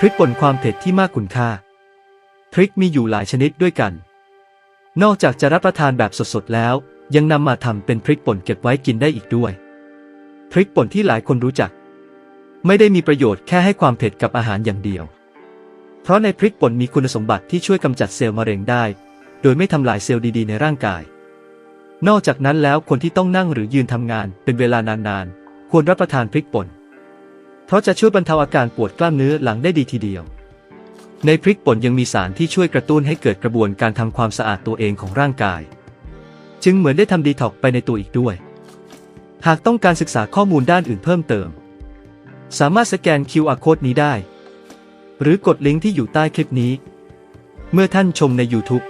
พริกป่นความเผ็ดที่มากคุณค่า พริกมีอยู่หลายชนิดด้วยกัน นอกจากจะรับประทานแบบสดๆแล้ว ยังนำมาทำเป็นพริกป่นเก็บไว้กินได้อีกด้วย พริกป่นที่หลายคนรู้จัก ไม่ได้มีประโยชน์แค่ให้ความเผ็ดกับอาหารอย่างเดียว เพราะในพริกป่นมีคุณสมบัติที่ช่วยกำจัดเซลล์มะเร็งได้ โดยไม่ทำลายเซลล์ดีๆในร่างกาย นอกจากนั้นแล้วคนที่ต้องนั่งหรือยืนทำงานเป็นเวลานานๆควรรับประทานพริกป่น เพราะจะช่วยบรรเทาอาการปวดกล้ามเนื้อหลังได้ดีทีเดียว ในพริกป่นยังมีสารที่ช่วยกระตุ้นให้เกิดกระบวนการทำความสะอาดตัวเองของร่างกาย จึงเหมือนได้ทำดีท็อกซ์ไปในตัวอีกด้วย หากต้องการศึกษาข้อมูลด้านอื่นเพิ่มเติม สามารถสแกน QR code นี้ได้ หรือกดลิงก์ที่อยู่ใต้คลิปนี้ เมื่อท่านชมใน YouTube